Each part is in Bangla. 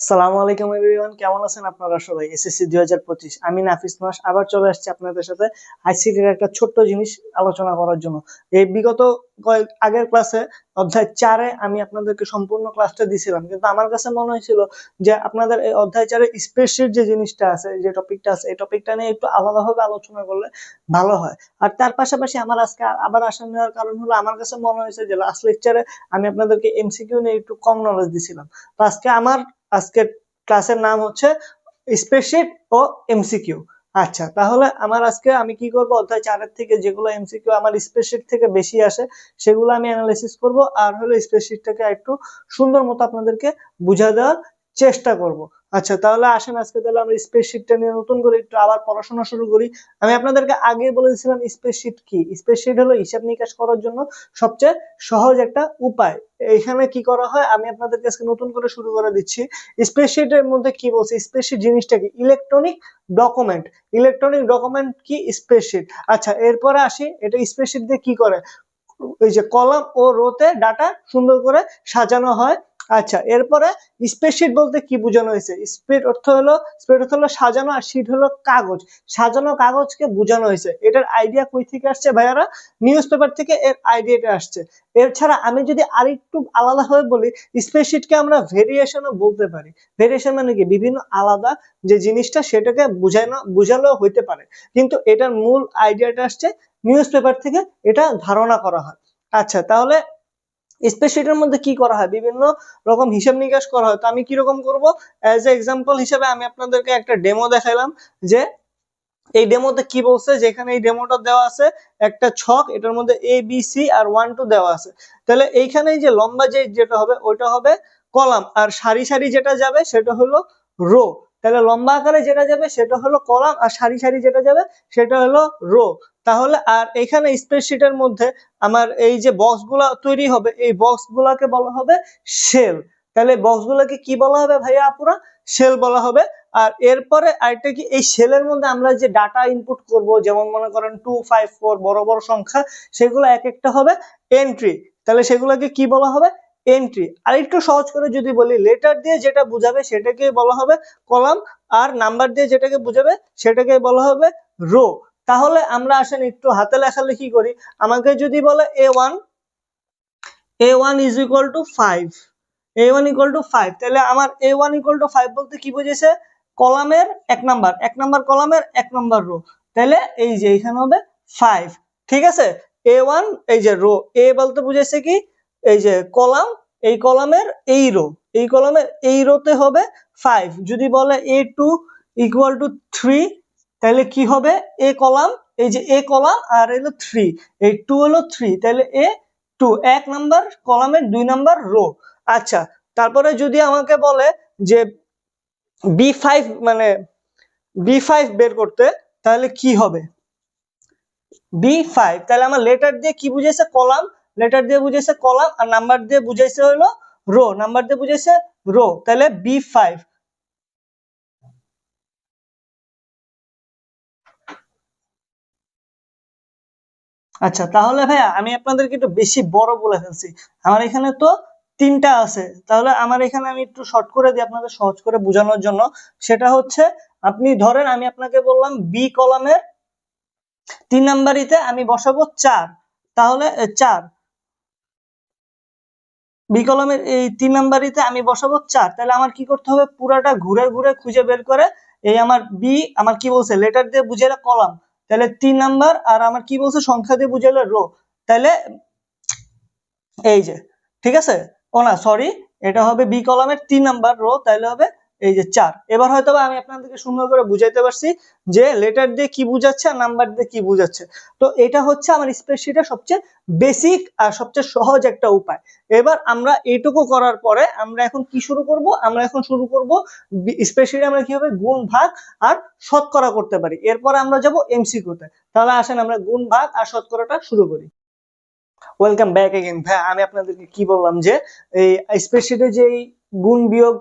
সালামু আলাইকুম এভরিওয়ান, কেমন আছেন আপনারা সবাই? এসএসসি দুই হাজার পঁচিশ। আমি নাফিস আবার চলে আসছি আপনাদের সাথে আইসিটির একটা ছোট্ট জিনিস আলোচনা করার জন্য। এই বিগত কয়েক আগের ক্লাসে অধ্যায় চারে আমি আপনাদেরকে সম্পূর্ণ ক্লাসটা দিছিলাম, কিন্তু আমার কাছে মনে হয়েছিল যে আপনাদের এই অধ্যায় চারে স্পেসিফিক যে জিনিসটা আছে, যে টপিকটা আছে, এই টপিকটা নিয়ে একটু আলাদাভাবে আলোচনা করলে ভালো হয়। আর তার পাশাপাশি আমার আজকে আবার আসা নেওয়ার কারণ হলো আমার কাছে মনে হয়েছে যে লাস্ট লেকচারে আমি আপনাদেরকে এমসিকিউ নিয়ে একটু কম নলেজ দিছিলাম। তো আজকে আমার আজকের ক্লাসের নাম হচ্ছে স্প্রেডশিট ও এমসিকিউ। আচ্ছা তাহলে আমার আজকে আমি কি করব? অধ্যায় চারের থেকে যেগুলো এমসিকিউ আমার স্প্রেডশিট থেকে বেশি আসে, সেগুলো আমি অ্যানালিসিস করব। আর হলো স্প্রেডশিটটাকে একটু সুন্দর মতো আপনাদেরকে বুঝা দেওয়ার চেষ্টা করব। আচ্ছা তাহলে আসেন আজকে তাহলে আমরা স্প্রেডশিটটা নিয়ে নতুন করে একটু আবার পড়াশোনা শুরু করি। আমি আপনাদেরকে আগে বলে দিয়েছিলাম স্প্রেডশিট কি? স্প্রেডশিট হলো হিসাব নিকাশ করার জন্য সবচেয়ে সহজ একটা উপায়। এখানে কি করা হয়? আমি আপনাদেরকে আজকে নতুন করে শুরু করে দিচ্ছি। স্প্রেডশিটের মধ্যে কি বলছে? স্প্রেডশিট জিনিসটা কি? ইলেকট্রনিক ডকুমেন্ট ইলেকট্রনিক ডকুমেন্ট কি? স্প্রেডশিট আচ্ছা এরপরে আসি, এটা স্প্রেডশিট দিয়ে কি করে? এই যে কলাম ও রোতে ডাটা সুন্দর করে সাজানো হয়। আচ্ছা এরপরে স্প্রেডশিট বলতে কি বোঝানো হয়েছে? স্প্রেড অর্থ হলো স্প্রেড অর্থ হলো সাজানো আর শিট হলো কাগজ। সাজানো কাগজকে বোঝানো হয়েছে। এটার আইডিয়া কই থেকে আসছে ভাইয়ারা? নিউজ পেপার থেকে এর আইডিয়াটা আসছে। এছাড়া আমি যদি আর আরেকটু আলাদাভাবে বলি স্প্রেডশিটকে আমরা ভেরিয়েশনও বলতে পারি। ভেরিয়েশন মানে কি? বিভিন্ন আলাদা যে জিনিসটা সেটাকে বুঝানো, বুঝালেও হইতে পারে। কিন্তু এটার মূল আইডিয়াটা আসছে নিউজ পেপার থেকে এটা ধারণা করা হয়। আচ্ছা তাহলে স্প্রেডশিটের মধ্যে কি করা হয়? বিভিন্ন রকম হিসাব নিকাশ করা হয়। তো আমি কীরকম করব? অ্যাজ এ এক্সাম্পল হিসাবে আমি আপনাদেরকে একটা ডেমো দেখাইলাম যে এই ডেমোতে কি বলছে? যেখানে এই ডেমোটা দেওয়া আছে, একটা ছক, এটার মধ্যে এ বি সি আর ওয়ান টু দেওয়া আছে। তাহলে এইখানে যে লম্বা যে যেটা হবে, ওইটা হবে কলাম। আর সারি সারি যেটা যাবে, সেটা হলো রো তাহলে লম্বা আকারে যেটা যাবে, সেটা হলো কলাম। আর সারি সারি যেটা যাবে, সেটা হলো রো তাহলে আর এখানে স্প্রেডশিটের মধ্যে আমার এই যে বক্সগুলা তৈরি হবে, এই বক্স গুলাকে বলা হবে সেল তাহলে বক্স গুলাকে কি বলা হবে ভাইয়া আপুরা? সেল বলা হবে। আর এরপরে আরেকটা কি, এই সেলের মধ্যে আমরা যে ডাটা ইনপুট করব, যেমন মনে করেন টু ফাইভ ফোর বড় বড় সংখ্যা, সেগুলো এক একটা হবে এন্ট্রি তাহলে সেগুলোকে কি বলা হবে? এন্ট্রি আর একটু সহজ করে যদি বলি লেটার দিয়ে যেটা বুঝাবে সেটাকে বলা হবে কলাম আর নাম্বার দিয়ে যেটাকে বুঝাবে সেটাকে বলা হবে রো তাহলে আমরা আসেন একটু হাতে লেখালেখি করি। আমাকে যদি বলে A one A one is equal to five A one equal to five তাহলে আমার A one equal to five বলতে কি বুঝেছে? কলামের এক নাম্বার এক নাম্বার কলামের এক নাম্বার রো তাহলে এই যে এখানে হবে ফাইভ ঠিক আছে? এ ওয়ান এই যে রো এ বলতে বুঝেছে কি? এই যে কলাম, এই কলামের এই রো এই কলামের এই রোতে হবে ফাইভ যদি বলে A two equal to three তাহলে কি হবে? এ কলাম এই যে এ কলাম আর হলো থ্রি এই টু হলো থ্রি তাহলে এ টু এক নাম্বার কলামের দুই নাম্বার রো আচ্ছা তারপরে যদি আমাকে বলে যে বি ফাইভ মানে বি ফাইভ বের করতে তাহলে কি হবে? বি ফাইভ তাহলে আমার লেটার দিয়ে কি বুঝেছে কলাম লেটার দিয়ে বুঝেছে কলাম আর নাম্বার দিয়ে বুঝেছে হলো রো নাম্বার দিয়ে বুঝেছে রো তাহলে বি ফাইভ আচ্ছা তাহলে ভাইয়া আমি আপনাদেরকে একটু বেশি বড় বলে ফেলছি। আমার এখানে তো তিনটা আছে। তাহলে আমার এখানে আমি একটু শর্ট করে দিই আপনাদের সহজ করে বোঝানোর জন্য। সেটা হচ্ছে, আপনি ধরেন আমি আপনাকে বললাম বি কলামের তিন নাম্বারিতে আমি বসাবো চার। তাহলে চার। বি কলমের এই তিন নাম্বারিতে আমি বসাবো চার। তাহলে আমার কি করতে হবে? পুরাটা ঘুরে ঘুরে খুঁজে বের করে এই আমার বি আমার কি বলছে? লেটার দিয়ে বুঝাইলে কলাম তাহলে তিন নাম্বার, আর আমার কি বলছে? সংখ্যা দিয়ে বুঝাইলে রো। তাহলে এই যে, ঠিক আছে? ও না সরি এটা হবে বি কলামের তিন নাম্বার রো তাহলে হবে এই যে চার। এবার হয়তো আমি আপনাদেরকে সুন্দর করে বুঝাইতে পারছি যে লেটার দিয়ে কি বুঝাচ্ছে আর নাম্বার দিয়ে কি বুঝাচ্ছে। তো এটা হচ্ছে আমার স্প্রেডশিটের সবচেয়ে বেসিক আর সবচেয়ে সহজ একটা উপায়। এবার আমরা এইটুকু করার পরে আমরা এখন কি শুরু করব? আমরা এখন শুরু করব স্প্রেডশিটে আমরা কীভাবে গুণ, ভাগ আর শতকরা করতে পারি। এরপর আমরা যাব এমসিকিউতে তাহলে আসেন আমরা গুণ, ভাগ আর শতকরাটা শুরু করি। ওয়েলকাম ব্যাক এগেইন ভাই, আমি আপনাদেরকে কি বললাম যে এই স্প্রেডশিটে যে গুণ বিয়োগ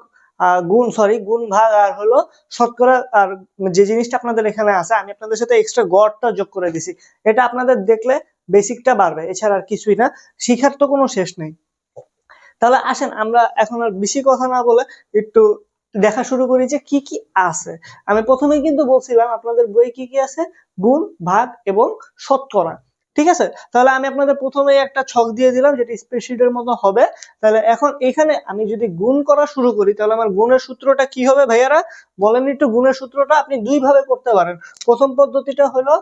গুণ সরি গুণ ভাগ আর হলো শতকরা, আর যে জিনিসটা আপনাদের এখানে আছে, আমি আপনাদের সাথে এক্সট্রা গড়টা যোগ করে দিছি। এটা আপনাদের দেখলে বেসিকটা বাড়বে, এছাড়া আর কিছুই না। শিখার তো কোনো শেষ নেই। তাহলে আসেন, আমরা এখন আর বেশি কথা না বলে একটু দেখা শুরু করি যে কি কি আছে। আমি প্রথমেই কিন্তু বলছিলাম, আপনাদের বই কি কি আছে? গুণ, ভাগ এবং শতকরা। ঠিক আছে? তাহলে আমি আপনাদের প্রথমে একটা ছক দিয়ে দিলাম, যেটা স্প্রেডশিটের মতো হবে। তাহলে এখন এখানে আমি যদি গুণ করা শুরু করি, তাহলে আমার গুণের সূত্রটা কি হবে ভাইয়ারা? বলেন একটু গুণের সূত্রটা, আপনি দুই ভাবে করতে পারেন। প্রথম পদ্ধতিটা হলো,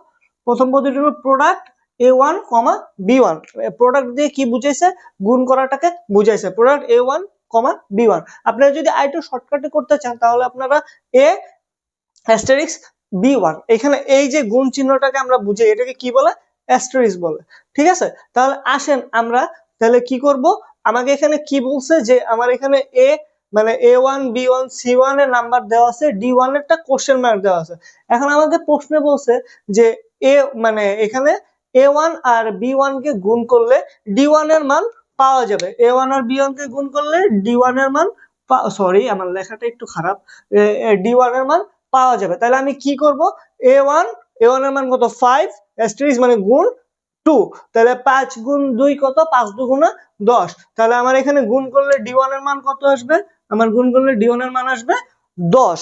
প্রথম পদ্ধতি হলো product A one comma B one product দিয়ে কি বুঝাইছে? গুণ করাটাকে বুঝাইছে। Product A one comma B one আপনারা যদি আইটু শর্টকাটে করতে চান, তাহলে আপনারা এ অ্যাস্টারিক্স বি ওয়ান এখানে এই যে গুণ চিহ্নটাকে আমরা বুঝি এটাকে কি বলে? অ্যাস্টারিক্স বলে। ঠিক আছে? তাহলে আসেন আমরা, তাহলে কি করব? আমাকে এখানে কি বলছে যে আমার এখানে এ মানে A one B one C ওয়ানের নাম্বার দেওয়া আছে ডি ওয়ান এরটা কোশ্চেন মার্ক দেওয়া আছে। এখন আমাকে প্রশ্নে বলছে যে এ মানে এখানে এ ওয়ান আর বি ওয়ান কে গুণ করলে ডি ওয়ানের মান পাওয়া যাবে। এ ওয়ান আর বি ওয়ান কে গুণ করলে ডি ওয়ানের মান সরি আমার লেখাটা একটু খারাপ। ডি ওয়ানের মান পাওয়া যাবে। তাহলে আমি কি করব? এ ওয়ান এ ওয়ানের মান কত? ফাইভ অ্যাস্টারিক্স মানে গুণ টু তাহলে পাঁচ গুণ দুই কত? পাঁচ দুগুণা দশ। তাহলে আমার এখানে গুণ করলে ডি ওয়ানের মান কত আসবে? আমার গুণ করলে ডি এর মান আসবে দশ।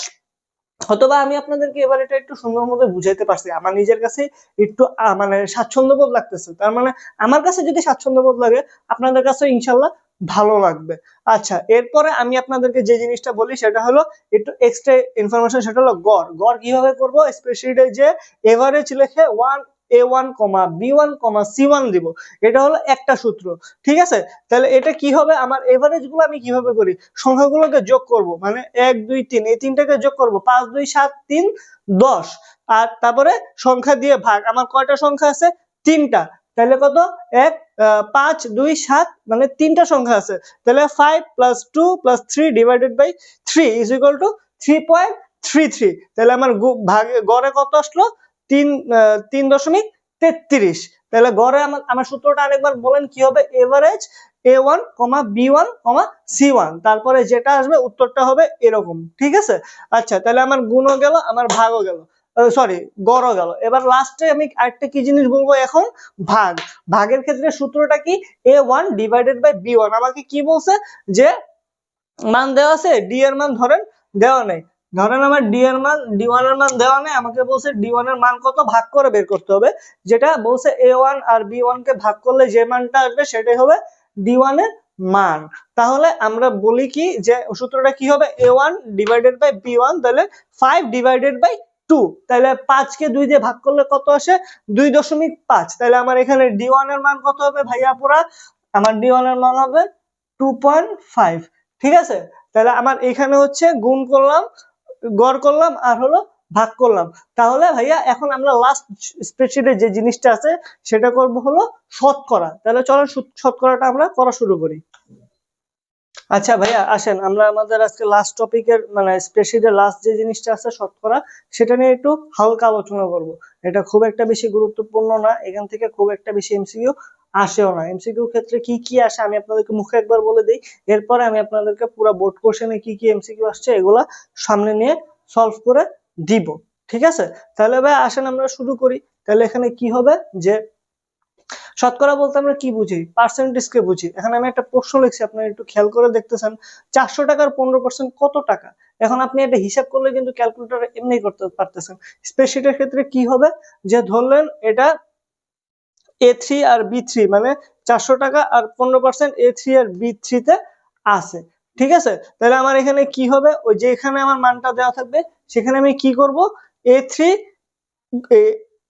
অথবা আমি আপনাদেরকে এবার এটা একটু সুন্দর মতো বুঝাইতে পারছি। আমার নিজের কাছে একটু মানে স্বাচ্ছন্দ্য বোধ লাগতেছে। তার মানে আমার কাছে যদি স্বাচ্ছন্দ্য বোধ লাগে, আপনাদের কাছে ইনশাল্লাহ ভালো লাগবে। আচ্ছা এরপরে আমি আপনাদেরকে যে জিনিসটা বলি, সেটা হলো একটু এক্সট্রা ইনফরমেশন সেটা হলো গড়। গড় কীভাবে করব? স্প্রেডশিটে যে এভারেজ লিখে one A one comma B one comma C one দিব। এটা হলো একটা সূত্র, ঠিক আছে? তাহলে এটা কি হবে? আমার এভারেজগুলো আমি কীভাবে করি? সংখ্যাগুলোকে যোগ করব মানে এক, দুই, তিন, এই তিনটাকে যোগ করব, পাঁচ, দুই, সাত, তিন, দশ। আর তারপরে সংখ্যা দিয়ে ভাগ, আমার কয়টা সংখ্যা আছে? তিনটা। তাহলে কত? এক পাঁচ, দুই, সাত মানে তিনটা সংখ্যা আছে। তাহলে five plus two plus three divided by three is equal to three point three three তাহলে আমার ভাগে গড়ে কত আসলো? তিন তিন দশমিক তেত্রিশ। তাহলে গড়ে আমার সূত্রটা আরেকবার বলেন কি হবে? Average A one comma B one comma C one তারপরে যেটা আসবে, উত্তরটা হবে এরকম। ঠিক আছে? আচ্ছা তাহলে আমার গুণও গেল, আমার ভাগও গেল। সরি গড়ও গেল। এবার লাস্টে আমি আরেকটা কি জিনিস বলব এখন? ভাগ। ভাগের ক্ষেত্রে সূত্রটা কি? A one divided by B one আমাকে কি বলছে? যে মান দেওয়া আছে ডি এর মান ধরেন দেওয়া নেই। ধরেন আমার ডি এর মান ডি ওয়ানের মান দেওয়া নেই, আমাকে বলছে ডি ওয়ানের মান কত? ভাগ করে বের করতে হবে। যেটা বলছে এ ওয়ান আর বি ওয়ান কে ভাগ করলে যে মানটা আসবে সেটাই হবে ডি ওয়ানের মান। তাহলে আমরা বলি কি যে সূত্রটা কি হবে? A one divided by B one তাহলে ফাইভ ডিভাইডেড বাই টু তাহলে পাঁচকে দুই দিয়ে ভাগ করলে কত আসে? দুই দশমিক পাঁচ। তাহলে আমার এখানে ডি ওয়ানের মান কত হবে ভাইয়া পুরা আমার ডি ওয়ানের মান হবে টু পয়েন্ট ফাইভ ঠিক আছে? তাহলে আমার এখানে হচ্ছে গুণ করলাম গড় করলাম আর হলো ভাগ করলাম। তাহলে ভাইয়া, এখন আমরা লাস্ট স্প্রেডশিটে যে জিনিসটা আছে, সেটা করব হলো শতকরা। তাহলে চলো শত- শতকরাটা আমরা করা শুরু করি। আচ্ছা ভাইয়া, আসেন। আমরা আমাদের আজকে লাস্ট টপিকের মানে স্প্রেডশিটের লাস্ট যে জিনিসটা আছে, শতকরা, সেটা নিয়ে একটু হালকা আলোচনা করব। এটা খুব একটা বেশি গুরুত্বপূর্ণ না, এখান থেকে খুব একটা বেশি এমসিকিউ আসেও না। এমসিকিউ ক্ষেত্রে কি কি আসে আমি আপনাদেরকে মুখে একবার বলে দিই। এরপরে আমি আপনাদেরকে পুরো বোর্ড কোশ্চেনে কি কি এমসিকিউ আসছে এগুলা সামনে নিয়ে সলভ করে দিব। ঠিক আছে? তাহলে ভাই, আসেন আমরা শুরু করি। তাহলে এখানে কি হবে? যে শতকরা বলতে আমরা কি বুঝি? পার্সেন্টেজ কে বুঝি। এখানে আমি একটা প্রশ্ন লিখছি, আপনারা একটু খেয়াল করে দেখতেছেন। চারশো টাকার পনেরো পার্সেন্ট কত টাকা? এখন আপনি এটা হিসাব করলে কিন্তু ক্যালকুলেটর এমনি করতে পারতেছেন। স্প্রেডশিটের ক্ষেত্রে কি হবে? যে ধরলেন এটা এ থ্রি আর বি থ্রি মানে চারশো টাকা আর পনেরো পার্সেন্ট এ থ্রি আর বি থ্রিতে আছে। ঠিক আছে? তাহলে আমার এখানে কি হবে? ওই যে এখানে আমার মানটা দেওয়া থাকবে, সেখানে আমি কি করব? এ থ্রি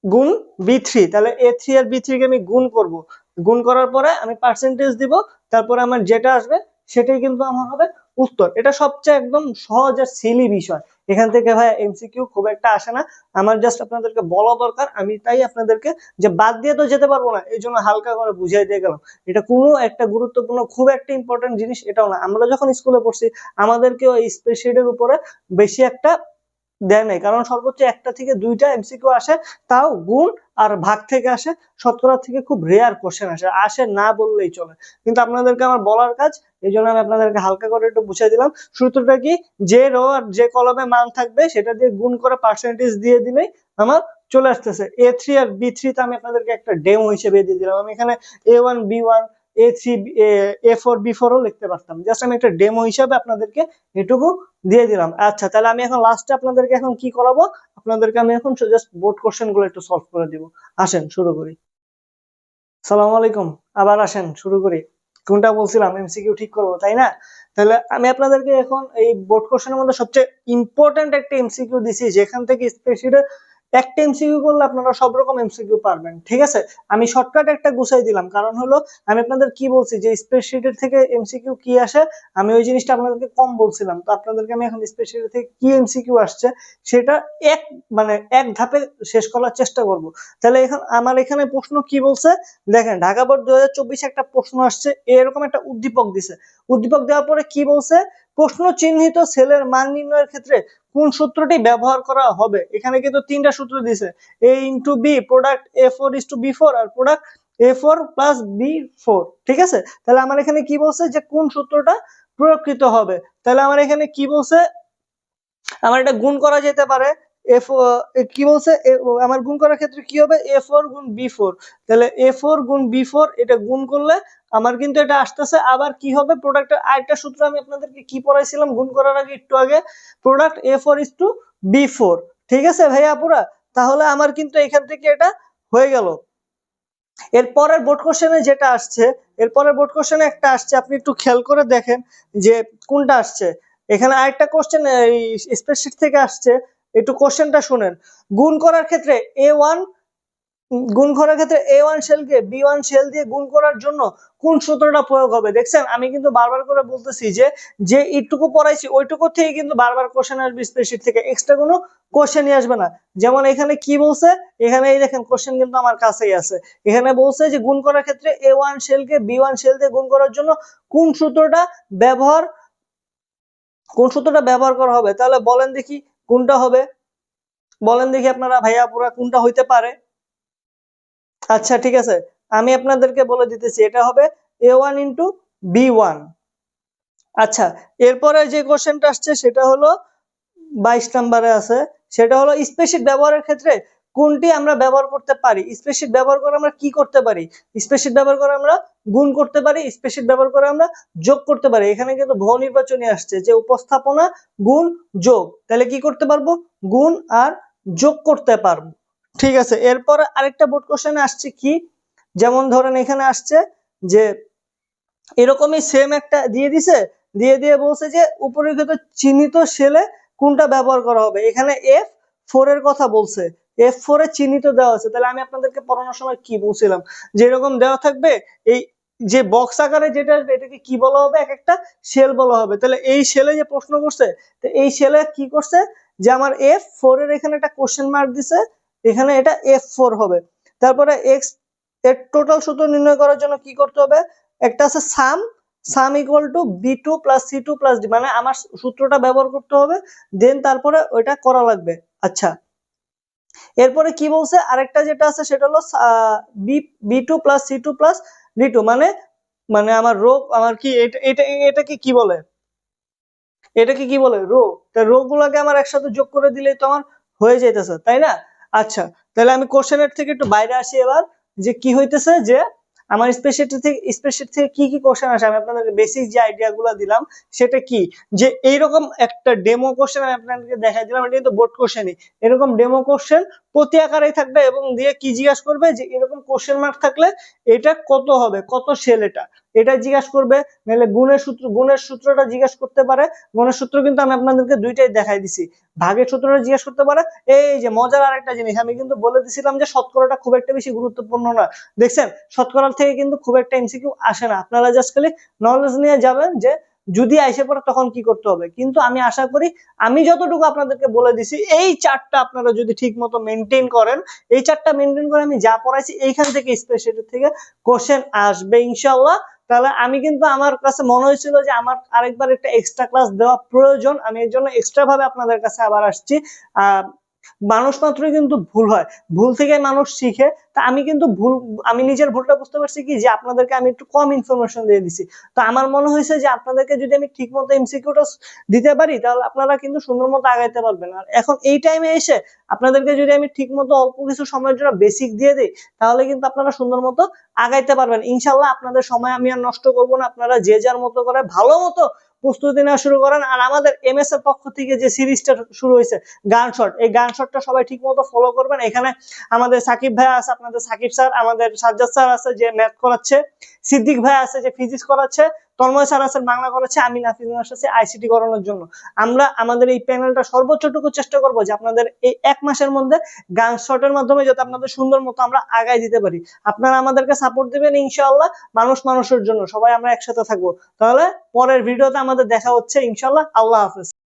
গুণ বি থ্রি তাহলে এ থ্রি আর বি কে আমি গুণ করব। গুণ করার পরে আমি পার্সেন্টেজ দিব, তারপরে আমার যেটা আসবে, সেটাই কিন্তু আমার হবে উত্তর। এটা সবচেয়ে একদম সহজ আর সিলি বিষয়। এখান থেকে ভাই এমসিকিউ খুব একটা আসে না। আমার জাস্ট আপনাদেরকে বলা দরকার, আমি তাই আপনাদেরকে যে বাদ দিয়ে তো যেতে পারব না, এই জন্য হালকা করে বুঝাই দিয়ে গেলাম। এটা কোনো একটা গুরুত্বপূর্ণ, খুব একটা ইম্পর্টেন্ট জিনিস এটাও না। আমরা যখন স্কুলে পড়ছি আমাদেরকে ওই স্প্রেডশিটের উপরে বেশি একটা দেয় নাই। কারণ সর্বোচ্চ একটা থেকে দুইটা এমসিকিউ আসে, তাও গুণ আর ভাগ থেকে আসে, শতকরা থেকে খুব রেয়ার কোশ্চেন আসে। আসে না বললেই চলে। কিন্তু আপনাদেরকে আমার বলার কাজ, এই জন্য আমি আপনাদেরকে হালকা করে একটু বুঝাই দিলাম। সূত্রটা কি? যে রো আর যে কলমে মান থাকবে, সেটা দিয়ে গুণ করে পার্সেন্টেজ দিয়ে দিলেই আমার চলে আসতেছে। এ থ্রি আর বি থ্রিতে আমি আপনাদেরকে একটা ডেমো হিসেবে দিয়ে দিলাম। আমি এখানে এ ওয়ান বি ওয়ান লিখতে পারতাম। জাস্ট আমি একটা ডেমো হিসাবে আপনাদেরকে এটুকু দিয়ে দিলাম। আচ্ছা তাহলে আমি এখন লাস্টে আপনাদেরকে এখন কি করাবো? আপনাদেরকে আমি এখন জাস্ট বোর্ড একটু সলভ করে দিব। আসেন, শুরু করি। সালাম আলাইকুম। আবার আসেন, শুরু করি। কোনটা বলছিলাম? এমসিকিউ ঠিক করব, তাই না? তাহলে আমি আপনাদেরকে এখন এই বোর্ড কোশ্চেনের মধ্যে সবচেয়ে ইম্পর্টেন্ট একটা এমসিকিউ দিছি। যেখান থেকে একটা এমসিকিউ করলে আপনারা সব রকম এমসিকিউ পারবেন, ঠিক আছে? আমি শর্টকাট একটা গুছাই দিলাম, কারণ হলো আমি আপনাদের কি বলছি, যে স্প্রেডশিটের থেকে এমসিকিউ কি আসে, আমি ওই জিনিসটা আপনাদেরকে কম বলছিলাম, তো আপনাদেরকে আমি এখন স্প্রেডশিট থেকে কি এমসিকিউ আসছে, সেটা এক মানে এক ধাপে শেষ করার চেষ্টা করব। তাহলে এখন আমার এখানে প্রশ্ন কি বলছে? দেখেন, ঢাকা বোর্ড দু একটা প্রশ্ন আসছে, এরকম একটা উদ্দীপক দিছে। উদ্দীপক দেওয়ার পরে কি বলছে? প্রশ্ন চিহ্নিত সেলের মান নির্ণয়ের ক্ষেত্রে কোন সূত্রটি ব্যবহার করা হবে? এখানে কিন্তু তিনটা সূত্র দিছে। A into B product A four is to B four R product A four plus B four ঠিক আছে? তাহলে আমার এখানে কি বলছে যে কোন সূত্রটা প্রয়োগকৃত হবে? তাহলে আমার এখানে কি বলছে? আমার এটা গুণ করা যেতে পারে। এফ কি বলছে? আমার গুণ করার ক্ষেত্রে কি হবে? এ ফোর গুণ বি ফোর তাহলে এ ফোর গুণ বি ফোর এটা গুণ করলে আমার কিন্তু এটা আসতেছে। আবার কি হবে? প্রোডাক্টের আরেকটা সূত্র আমি আপনাদেরকে কি পড়াইছিলাম? গুণ করার আগে একটু আগে। Product A four is to B four ঠিক আছে ভাইয়া পুরা তাহলে আমার কিন্তু এখান থেকে এটা হয়ে গেল। এরপরের বোর্ড কোশ্চেনে যেটা আসছে এরপরের বোর্ড কোশ্চেনে একটা আসছে, আপনি একটু খেয়াল করে দেখেন যে কোনটা আসছে। এখানে আরেকটা কোশ্চেন এই স্প্রেডশিট থেকে আসছে। একটু কোশ্চেনটা শুনেন। গুণ করার ক্ষেত্রে এ ওয়ান গুণ করার ক্ষেত্রে এ ওয়ান সেলকে বি ওয়ান সেল দিয়ে গুণ করার জন্য কোন সূত্রটা প্রয়োগ হবে? দেখছেন, আমি কিন্তু বারবার করে বলতেছি যে যে এইটুকু পড়াইছি, ওইটুকু থেকে কিন্তু বারবার কোশ্চেন আসবে স্প্রেডশিট থেকে। এক্সট্রা কোনো কোশ্চেনই আসবে না। যেমন এখানে কি বলছে? এখানে এই দেখেন কোশ্চেন কিন্তু আমার কাছেই আছে। এখানে বলছে যে, গুণ করার ক্ষেত্রে এ ওয়ান সেলকে বি ওয়ান সেল দিয়ে গুণ করার জন্য কোন সূত্রটা ব্যবহার, কোন সূত্রটা ব্যবহার করা হবে? তাহলে বলেন দেখি কোনটা হবে? বলেন দেখি আপনারা ভাইয়া পুরা কোনটা হইতে পারে। আচ্ছা ঠিক আছে। আমি আপনাদেরকে বলে দিতেছি, এটা হবে A one into B one আচ্ছা এরপরে যে কোশ্চেনটা আসছে, সেটা হলো বাইশ নাম্বারে আছে। সেটা হলো স্পেসিক ব্যবহারের ক্ষেত্রে কোনটি আমরা ব্যবহার করতে পারি? স্পেশিক ব্যবহার করে আমরা কি করতে পারি? স্পেশিক ব্যবহার করে আমরা গুণ করতে পারি স্পেশিক ব্যবহার করে আমরা যোগ করতে পারি। এখানে কিন্তু বহু নির্বাচনী আসছে যে উপস্থাপনা গুণ যোগ। তাহলে কি করতে পারব? গুণ আর যোগ করতে পারব। ঠিক আছে, এরপর আরেকটা বোর্ড কোশ্চেন আসছে কি? যেমন ধরেন এখানে আসছে যে এরকমই সেম একটা দিয়ে দিছে, দিয়ে দিয়ে বলছে যে উপরিকৃত চিহ্নিত সেলে কোনটা ব্যবহার করা হবে? এখানে এফ ফোর এর কথা বলছে। এফ ফোর চিহ্নিত দেওয়া আছে। তাহলে আমি আপনাদেরকে পড়ানোর সময় কি বলছিলাম? যে এরকম দেওয়া থাকবে, এই যে বক্স আকারে যেটা, এটাকে কি বলা হবে? এক একটা সেল বলা হবে। তাহলে এই সেলে যে প্রশ্ন করছে, তো এই সেলে কি করছে? যে আমার এফ ফোর এর এখানে একটা কোশ্চেন মার্ক দিছে, এখানে এটা এফ ফোর হবে। তারপরে এক্সের টোটাল সূত্র নির্ণয় করার জন্য কি করতে হবে? একটা আছে sum sum equal to B two plus C two plus D মানে আমার সূত্রটা ব্যবহার করতে হবে দেন তারপরে ওইটা করা লাগবে। আচ্ছা এরপরে কি বলছে? আরেকটা যেটা আছে সেটা হলো B B two plus C two plus B two মানে মানে আমার রোগ, আমার কি, এটা এটা এটাকে কি বলে? এটাকে কি বলে? রো তা রো গুলাকে আমার একসাথে যোগ করে দিলে তো আমার হয়ে যাইতেছে, তাই না? আচ্ছা তাহলে আমি কোশ্চেনের থেকে একটু বাইরে আসি এবার, যে কি হইতেছে? যে আমার স্পেশালিটি থেকে স্পেশাল থেকে কি কি কোশ্চেন আসে আমি আপনাদের বেসিক যে আইডিয়াগুলো দিলাম, সেটা কি? যে এইরকম একটা ডেমো কোশ্চেন আমি আপনাদেরকে দেখাই দিলাম, এটা কিন্তু বোর্ড কোশ্চেনই এরকম ডেমো কোশ্চেন প্রতি আকারেই থাকবে এবং দিয়ে কি জিজ্ঞাসা করবে যে এরকম কোশ্চেন মার্ক থাকলে এটা কত হবে? কত সেল এটা? এটা জিজ্ঞাসা করবে, নাহলে গুণের সূত্র, গুণের সূত্রটা জিজ্ঞাসা করতে পারে। গুণের সূত্র কিন্তু আমি আপনাদেরকে দুইটাই দেখাই দিছি। ভাগের সূত্রটা জিজ্ঞাসা করতে পারে। এই যে মজার আরেকটা জিনিস, আমি কিন্তু বলে দিছিলাম যে শতকরাটা খুব একটা বেশি গুরুত্বপূর্ণ না। দেখছেন, শতকরার থেকে কিন্তু খুব একটা এমসিকিউ আসে না। আপনারা জাস্ট খালি নলেজ নিয়ে যাবেন যে যদি আইসে পড়ে তখন কি করতে হবে? কিন্তু আমি আশা করি, আমি যতটুকু আপনাদেরকে বলে দিছি, এই চারটা আপনারা যদি ঠিক মতো মেনটেন করেন, এই চারটা মেনটেন করে আমি যা পড়াইছি, এইখান থেকে স্পেশাল থেকে কোশ্চেন আসবে ইনশাল্লাহ তাহলে আমি কিন্তু আমার কাছে মনে হয়েছিল যে আমার আরেকবার একটা এক্সট্রা ক্লাস দেওয়া প্রয়োজন, আমি এর জন্য এক্সট্রা ভাবে আপনাদের কাছে আবার আসছি। আহ মানুষ মাত্রই কিন্তু ভুল হয়। ভুল থেকে মানুষ শিখে, তা আমি কিন্তু ভুল, আমি নিজের ভুলটা বুঝতে পারছি কি যে আপনাদেরকে আমি একটু কম ইনফরমেশন দিয়ে দিছি। তো আমার মনে হয়েছে যে আপনাদেরকে যদি আমি ঠিক মতো এমসিকিউটা দিতে পারি, তাহলে আপনারা কিন্তু সুন্দর মতো আগাইতে পারবেন। আর এখন এই টাইমে এসে আপনাদেরকে যদি আমি ঠিক মতো অল্প কিছু সময়ের জন্য বেসিক দিয়ে দিই, তাহলে কিন্তু আপনারা সুন্দর মতো আগাইতে পারবেন। ইনশাল্লাহ আপনাদের সময় আমি আর নষ্ট করব না। আপনারা যে যার মতো করে ভালো মতো প্রস্তুতি নেওয়া শুরু করেন। আর আমাদের এম এস এর পক্ষ থেকে যে সিরিজটা শুরু হয়েছে, গান শট, এই গান শটটা সবাই ঠিক মতো ফলো করবেন। এখানে আমাদের সাকিব ভাই আছে, আপনাদের সাকিব স্যার, আমাদের সাজ্জাদ স্যার আছে যে ম্যাথ করাচ্ছে, সিদ্দিক ভাই আছে যে ফিজিক্স করাচ্ছে। তন্ময় স্যার আছেন, বাংলা করাচ্ছে আমি নাফিজ আছে আইসিটি করানোর জন্য। আমরা আমাদের এই প্যানেলটা সর্বোচ্চটুকু চেষ্টা করব যে আপনাদের এই এক মাসের মধ্যে গান শটের মাধ্যমে যাতে আপনাদের সুন্দর মতো আমরা আগায় দিতে পারি। আপনারা আমাদেরকে সাপোর্ট দিবেন ইনশাআল্লাহ, মানুষ মানুষের জন্য, সবাই আমরা একসাথে থাকব। তাহলে পরের ভিডিওতে আমাদের দেখা হচ্ছে ইনশাল্লাহ আল্লাহ হাফেজ।